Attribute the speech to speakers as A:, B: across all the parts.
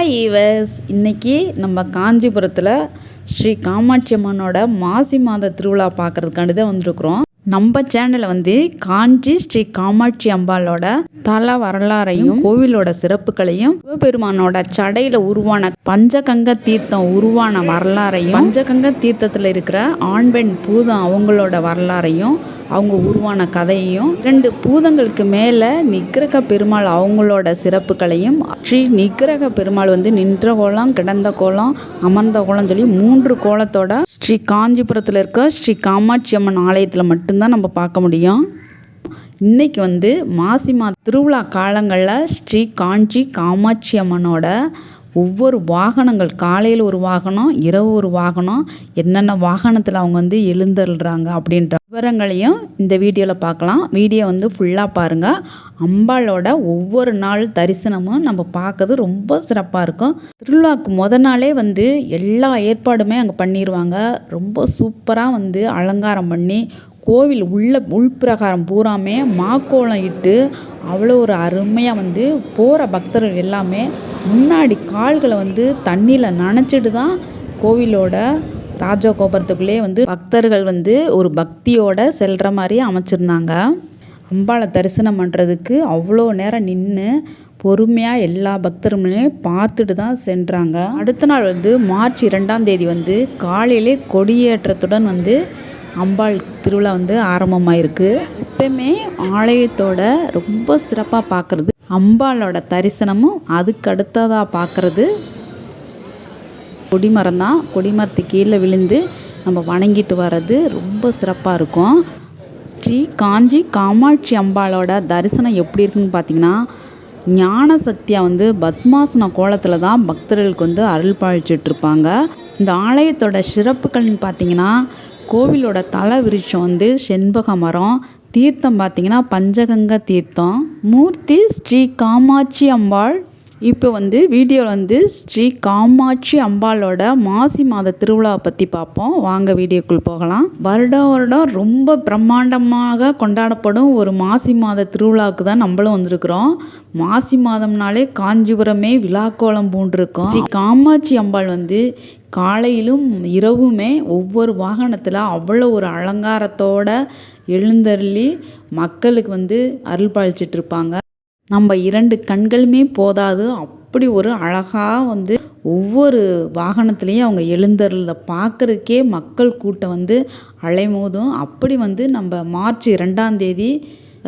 A: Hi ஈவஸ் இன்னைக்கு நம்ம காஞ்சிபுரத்தில் ஸ்ரீ காமாட்சி அம்மனோட மாசி மாத திருவிழா பார்க்கறதுக்காண்டி தான் வந்திருக்கிறோம். நம்ம சேனலில் வந்து காஞ்சி ஸ்ரீ காமாட்சி அம்பாளோட தல வரலாறையும் கோவிலோட சிறப்புகளையும் சிவபெருமானோட சடையில உருவான பஞ்சகங்க தீர்த்தம் உருவான வரலாறையும் பஞ்சகங்க தீர்த்தத்தில் இருக்கிற ஆண் பெண் பூதம் அவங்களோட வரலாறையும் அவங்க உருவான கதையையும் ரெண்டு பூதங்களுக்கு மேலே நிக்கிரக பெருமாள் அவங்களோட சிறப்புகளையும் ஸ்ரீ நிக்கிரக பெருமாள் வந்து நின்ற கோலம் கிடந்த கோலம் அமர்ந்த கோலம் சொல்லி மூன்று கோலத்தோட ஸ்ரீ காஞ்சிபுரத்தில் இருக்க ஸ்ரீ காமாட்சி அம்மன் ஆலயத்தில் மட்டும்தான் நம்ம பார்க்க முடியும். இன்றைக்கி வந்து மாசி மா திருவிழா காலங்களில் ஸ்ரீ காஞ்சி காமாட்சி அம்மனோட ஒவ்வொரு வாகனங்கள் காலையில் ஒரு வாகனம் இரவு ஒரு வாகனம் என்னென்ன வாகனத்தில் அவங்க வந்து எழுந்தருள்றாங்க அப்படின்ற விவரங்களையும் இந்த வீடியோவில் பார்க்கலாம் வீடியோ வந்து ஃபுல்லாக பாருங்கள் அம்பாளோட ஒவ்வொரு நாள் தரிசனமும் நம்ம பார்க்கறது ரொம்ப சிறப்பாக இருக்கும். திருவிழாவுக்கு முத நாளே வந்து எல்லா ஏற்பாடுமே அங்கே பண்ணிடுவாங்க ரொம்ப சூப்பராக வந்து அலங்காரம் பண்ணி கோவில் உள்ள உள்பிரகாரம் பூராமே மாக்கோளம் இட்டு அவ்வளோ ஒரு அருமையாக வந்து போகிற பக்தர்கள் எல்லாமே முன்னாடி கால்களை வந்து தண்ணியில் நனைச்சிட்டு தான் கோவிலோட ராஜா கோபுரத்துக்குள்ளேயே வந்து பக்தர்கள் வந்து ஒரு பக்தியோட செல்கிற மாதிரி அமைச்சிருந்தாங்க. அம்பாளை தரிசனம் பண்ணுறதுக்கு அவ்வளோ நேரம் நின்று பொறுமையாக எல்லா பக்தர்களுமே பார்த்துட்டு தான் சென்றாங்க. அடுத்த நாள் வந்து மார்ச் இரண்டாம் தேதி வந்து காலையிலே கொடியேற்றத்துடன் வந்து அம்பாள் திருவிழா வந்து ஆரம்பமாயிருக்கு. எப்பயுமே ஆலயத்தோட ரொம்ப சிறப்பாக பார்க்குறது அம்பாளோட தரிசனமும் அதுக்கு அடுத்ததாக பார்க்குறது கொடிமரம் தான் கொடிமரத்து கீழே விழுந்து நம்ம வணங்கிட்டு வர்றது ரொம்ப சிறப்பாக இருக்கும். ஸ்ரீ காஞ்சி காமாட்சி அம்பாளோட தரிசனம் எப்படி இருக்குன்னு பார்த்தீங்கன்னா ஞான சக்தியாக வந்து பத்மாசன கோலத்தில் தான் பக்தர்களுக்கு வந்து அருள் பாழிச்சிட்ருப்பாங்க இந்த ஆலயத்தோட சிறப்புகள்னு பார்த்தீங்கன்னா கோவிலோட தலை விருட்சம் வந்து செண்பக மரம் தீர்த்தம் பார்த்தீங்கன்னா பஞ்சகங்க தீர்த்தம் மூர்த்தி ஸ்ரீ காமாட்சி அம்பாள் இப்போ வந்து வீடியோவில் வந்து ஸ்ரீ காமாட்சி அம்பாளோட மாசி மாத திருவிழாவை பற்றி பார்ப்போம். வாங்க வீடியோக்குள் போகலாம். வருடம் வருடம் ரொம்ப பிரம்மாண்டமாக கொண்டாடப்படும் ஒரு மாசி மாத திருவிழாவுக்கு தான் நம்மளும் வந்திருக்கிறோம். மாசி மாதம்னாலே காஞ்சிபுரமே விழாக்கோலம் பூண்டிருக்கும். ஸ்ரீ காமாட்சி அம்பாள் வந்து காலையிலும் இரவுமே ஒவ்வொரு வாகனத்தில் அவ்வளோ ஒரு அலங்காரத்தோட எழுந்தருளி மக்களுக்கு வந்து அருள் பாலிச்சிட்ருப்பாங்க நம்ம இரண்டு கண்களுமே போதாது. அப்படி ஒரு அழகாக வந்து ஒவ்வொரு வாகனத்துலேயும் அவங்க எழுந்தருளதை பார்க்குறதுக்கே மக்கள் கூட்டம் வந்து அலைமோதும். அப்படி வந்து நம்ம மார்ச் ரெண்டாம் தேதி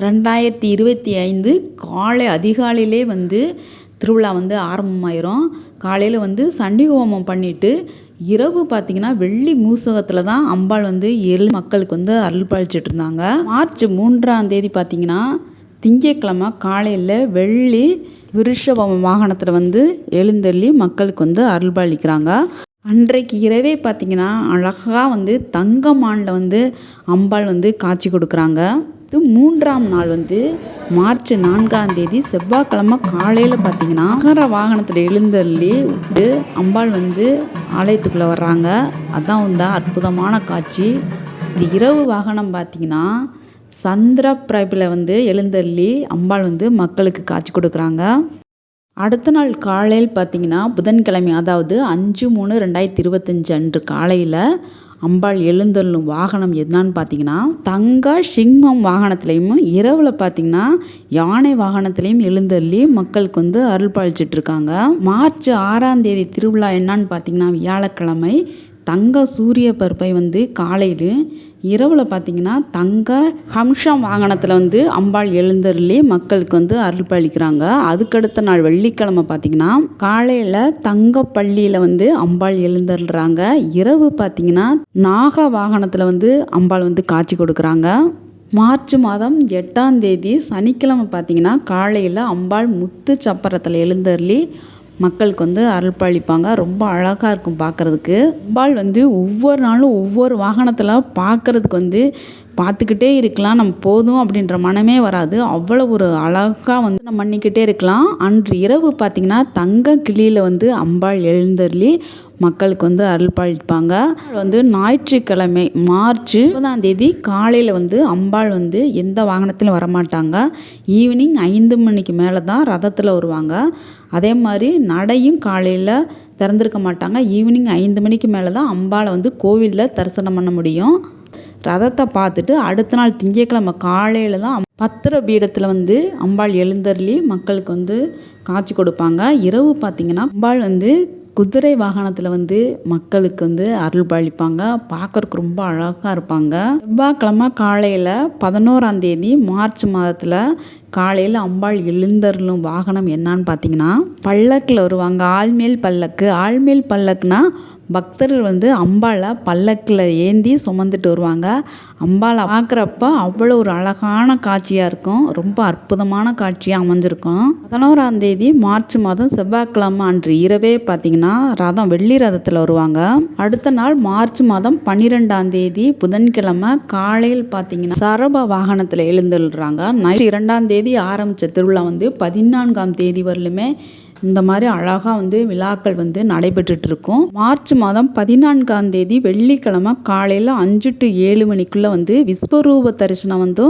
A: ரெண்டாயிரத்தி இருபத்தி ஐந்து காலை அதிகாலையிலே வந்து திருவிழா வந்து ஆரம்பமாயிரும். காலையில் வந்து சண்டி ஹோமம் பண்ணிவிட்டு இரவு பார்த்திங்கன்னா வெள்ளி மூசகத்தில் தான் அம்பாள் வந்து எழு மக்களுக்கு வந்து அருள் பாலிச்சிட்டு இருந்தாங்க. மார்ச் மூன்றாம் தேதி பார்த்திங்கன்னா திங்கக்கிழமை காலையில் வெள்ளி விருஷபம் வாகனத்தில் வந்து எழுந்தள்ளி மக்களுக்கு வந்து அருள்பாளிக்கிறாங்க அன்றைக்கு இரவே பார்த்திங்கன்னா அழகாக வந்து தங்க மானில் வந்து அம்பாள் வந்து காட்சி கொடுக்குறாங்க. இது மூன்றாம் நாள் வந்து மார்ச் நான்காம் தேதி செவ்வாய்க்கிழமை காலையில் பார்த்திங்கன்னா அகர வாகனத்தில் எழுந்தள்ளி விட்டு அம்பாள் வந்து ஆலயத்துக்குள்ளே வர்றாங்க. அதான் வந்து அற்புதமான காட்சி. இந்த இரவு வாகனம் பார்த்திங்கன்னா சந்திர பிரபில் வந்து எழுந்தள்ளி அம்பாள் வந்து மக்களுக்கு காட்சி கொடுக்குறாங்க. அடுத்த நாள் காலையில் பார்த்திங்கன்னா புதன்கிழமை அதாவது அஞ்சு மூணு ரெண்டாயிரத்தி இருபத்தஞ்சு அன்று காலையில் அம்பாள் எழுந்தள்ளும் வாகனம் என்னான்னு பார்த்தீங்கன்னா தங்க சிங்மம் வாகனத்துலேயும் இரவில் பார்த்தீங்கன்னா யானை வாகனத்துலேயும் எழுந்தள்ளி மக்களுக்கு வந்து அருள் பாலிச்சிட்ருக்காங்க மார்ச் ஆறாம் தேதி திருவிழா என்னான்னு பார்த்தீங்கன்னா வியாழக்கிழமை தங்க சூரிய பருப்பை வந்து காலையில் இரவில் பார்த்திங்கன்னா தங்க ஹம்சம் வாகனத்தில் வந்து அம்பாள் எழுந்தருளி மக்களுக்கு வந்து அருள் பழிக்கிறாங்க அதுக்கடுத்த நாள் வெள்ளிக்கிழமை பார்த்திங்கன்னா காலையில் தங்க பள்ளியில் வந்து அம்பாள் எழுந்தருள்றாங்க. இரவு பார்த்திங்கன்னா நாக வாகனத்தில் வந்து அம்பாள் வந்து காட்சி கொடுக்குறாங்க. மார்ச் மாதம் எட்டாம் தேதி சனிக்கிழமை பார்த்திங்கன்னா காலையில் அம்பாள் முத்து சப்பரத்தில் எழுந்தருளி மக்களுக்கு வந்து அருள்பாளிப்பாங்க. ரொம்ப அழகாக இருக்கும் பார்க்குறதுக்கு அம்பாள் வந்து ஒவ்வொரு நாளும் ஒவ்வொரு வாகனத்தில் பார்க்குறதுக்கு வந்து பார்த்துக்கிட்டே இருக்கலாம். நம்ம போதும் அப்படின்ற மனமே வராது. அவ்வளோ ஒரு அழகாக வந்து நம்ம பண்ணிக்கிட்டே இருக்கலாம். அன்று இரவு பார்த்திங்கன்னா தங்க கிளியில் வந்து அம்பாள் எழுந்தருளி மக்களுக்கு வந்து அருள்பாளிப்பாங்க. வந்து ஞாயிற்றுக்கிழமை மார்ச் முப்பதாம் தேதி காலையில் வந்து அம்பாள் வந்து எந்த வாகனத்திலும் வரமாட்டாங்க. ஈவினிங் ஐந்து மணிக்கு மேலே தான் ரதத்தில் வருவாங்க. அதே மாதிரி நடையும் காலையில் திறந்திருக்க மாட்டாங்க. ஈவினிங் ஐந்து மணிக்கு மேலே தான் அம்பாளை வந்து கோவிலில் தரிசனம் பண்ண முடியும். ரதத்தை பார்த்துட்டு அடுத்த நாள் திங்கட்கிழமை காலையில் தான் பத்திர பீடத்தில் வந்து அம்பாள் எழுந்தருளி மக்களுக்கு வந்து காட்சி கொடுப்பாங்க. இரவு பார்த்திங்கன்னா அம்பாள் வந்து குதிரை வாகனத்தில் வந்து மக்களுக்கு வந்து அருள் பாலிப்பாங்க. பார்க்கறக்கு ரொம்ப அழகாக இருப்பாங்க. செவ்வாய்க்கிழமை காலையில் பதினோராந்தேதி மார்ச் மாதத்தில் காலையில் அம்பாள் எழுந்தருளும் வாகனம் என்னன்னு பார்த்தீங்கன்னா பல்லக்கில் வருவாங்க. ஆள்மேல் பல்லக்கு. ஆள்மேல் பல்லக்குனா பக்தர்கள் வந்து அம்பாளை பல்லக்கில் ஏந்தி சுமந்துட்டு வருவாங்க. அம்பாளை பார்க்குறப்ப அவ்வளோ ஒரு அழகான காட்சியாக இருக்கும். ரொம்ப அற்புதமான காட்சியாக அமைஞ்சிருக்கும். பதினோராம் தேதி மார்ச் மாதம் செவ்வாய்க்கிழமை அன்று இரவே பார்த்தீங்கன்னா ரதம் வெள்ளி ரதத்தில் வருவாங்க. அடுத்த நாள் மார்ச் மாதம் பன்னிரெண்டாம் தேதி புதன்கிழமை காலையில் பார்த்தீங்கன்னா சரப வாகனத்தில் எழுந்துள்ளாங்க நைட் இரண்டாம் தேதி ஆரம்பித்த திருவிழா வந்து பதினான்காம் தேதி வரலுமே இந்த மாதிரி அழகாக வந்து விழாக்கள் வந்து நடைபெற்றுட்ருக்கும். மார்ச் மாதம் பதினான்காம் தேதி வெள்ளிக்கிழமை காலையில் அஞ்சு டு ஏழு மணிக்குள்ளே வந்து விஸ்வரூப தரிசனம் வந்து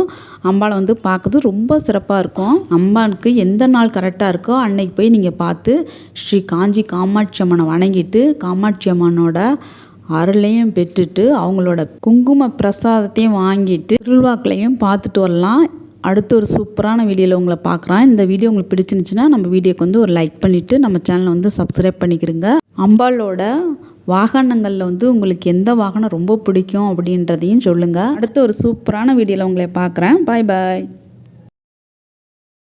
A: அம்பாளை வந்து பார்க்குறது ரொம்ப சிறப்பாக இருக்கும். அம்பாளுக்கு எந்த நாள் கரெக்டாக இருக்கோ அன்னைக்கு போய் நீங்கள் பார்த்து ஸ்ரீ காஞ்சி காமாட்சி அம்மனை வணங்கிட்டு காமாட்சி அம்மனோட அருளையும் பெற்றுட்டு அவங்களோட குங்கும பிரசாதத்தையும் வாங்கிட்டு திருவிழாக்களையும் பார்த்துட்டு வரலாம். அடுத்து ஒரு சூப்பரான வீடியோவில் உங்களை பார்க்குறேன். இந்த வீடியோ உங்களுக்கு பிடிச்சிருந்துச்சுன்னா நம்ம வீடியோக்கு வந்து ஒரு லைக் பண்ணிவிட்டு நம்ம சேனலை வந்து சப்ஸ்கிரைப் பண்ணிக்கிறங்க அம்பாலோட வாகனங்களில் வந்து உங்களுக்கு எந்த வாகனம் ரொம்ப பிடிக்கும் அப்படின்றதையும் சொல்லுங்கள் அடுத்து ஒரு சூப்பரான வீடியோவில் உங்களை பார்க்குறேன். பாய் பாய்